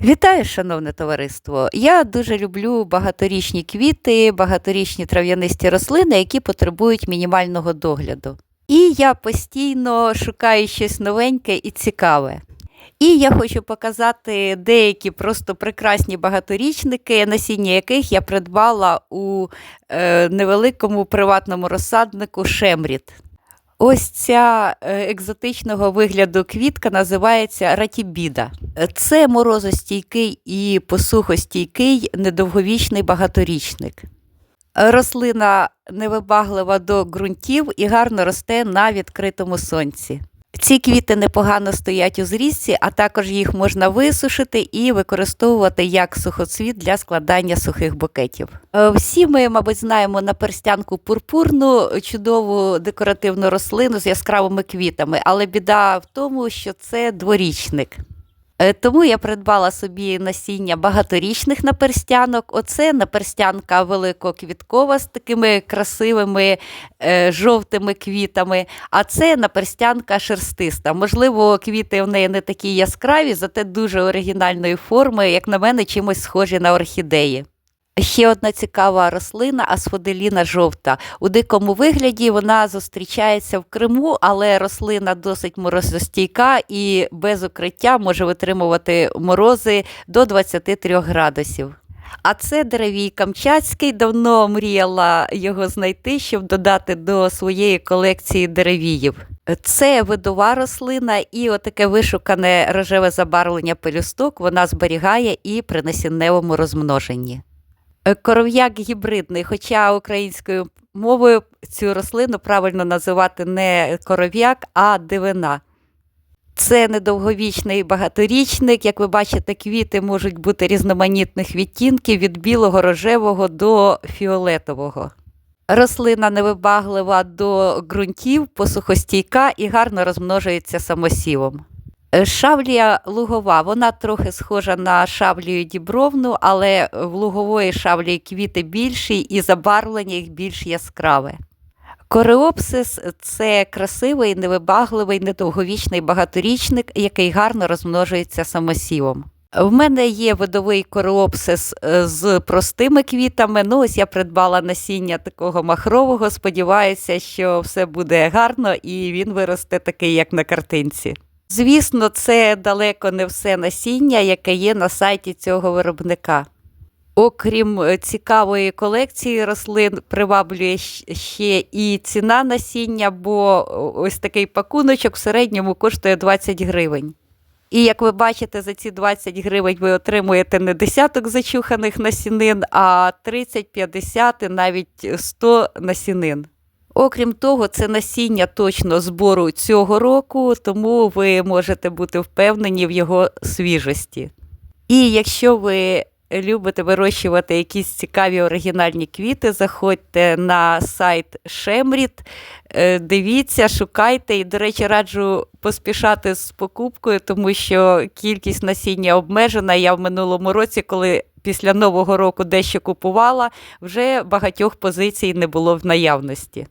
Вітаю, шановне товариство! Я дуже люблю багаторічні квіти, багаторічні трав'янисті рослини, які потребують мінімального догляду. І я постійно шукаю щось новеньке і цікаве. І я хочу показати деякі просто прекрасні багаторічники, насіння яких я придбала у е, невеликому приватному розсаднику Шемріт. Ось ця е, екзотичного вигляду квітка називається ратібіда. Це морозостійкий і посухостійкий недовговічний багаторічник. Рослина невибаглива до ґрунтів і гарно росте на відкритому сонці. Ці квіти непогано стоять у зрізці, а також їх можна висушити і використовувати як сухоцвіт для складання сухих букетів. Е, Всі ми, мабуть, знаємо на перстянку пурпурну, чудову декоративну рослину з яскравими квітами, але біда в тому, що це дворічник. Е, Тому я придбала собі насіння багаторічних наперстянок. Оце наперстянка великоквіткова з такими красивими е, жовтими квітами, а це наперстянка шерстиста. Можливо, квіти в неї не такі яскраві, зате дуже оригінальної форми, як на мене, чимось схожі на орхідеї. Ще одна цікава рослина асфоделіна жовта. У дикому вигляді вона зустрічається в Криму, але рослина досить морозостійка і без укриття може витримувати морози до 23 градусів. А це деревій камчатський. Давно мріяла його знайти, щоб додати до своєї колекції деревіїв. Це видова рослина, і отаке вишукане рожеве забарвлення пелюсток вона зберігає і при насінневому розмноженні. Е, Коров'як гібридний, хоча українською мовою цю рослину правильно називати не коров'як, а дивина. Це недовговічний багаторічник. Як ви бачите, квіти можуть бути різноманітних відтінків від білого рожевого до фіолетового. Рослина невибаглива до ґрунтів, посухостійка і гарно розмножується самосівом. Е, Шавлія лугова, вона трохи схожа на шавлію дібровну, але в лугової шавлії квіти більші і забарвлення їх більш яскраве. Кореопсис це красивий, невибагливий, недовговічний багаторічник, який гарно розмножується самосівом. В мене є видовий кореопсис е, з простими квітами. Ну, ось я придбала насіння такого махрового. Сподіваюся, що все буде гарно і він виросте такий, як на картинці. Звісно, це далеко не все насіння, яке є на сайті цього виробника. Окрім е, цікавої колекції рослин, приваблює ще і ціна насіння, бо ось такий пакуночок в середньому коштує 20 гривень. І як ви бачите, за ці 20 гривень ви отримуєте не десяток зачуханих насінин, а 30, 50 і навіть 100 насінин. Окрім того, це насіння точно збору цього року, тому ви можете бути впевнені в його свіжості. І якщо ви любите вирощувати якісь цікаві оригінальні квіти, заходьте на сайт Шемріт, е, дивіться, шукайте. І, до речі, раджу поспішати з покупкою, тому що кількість насіння обмежена. Я в минулому році, коли після Нового року дещо купувала, вже багатьох позицій не було в наявності.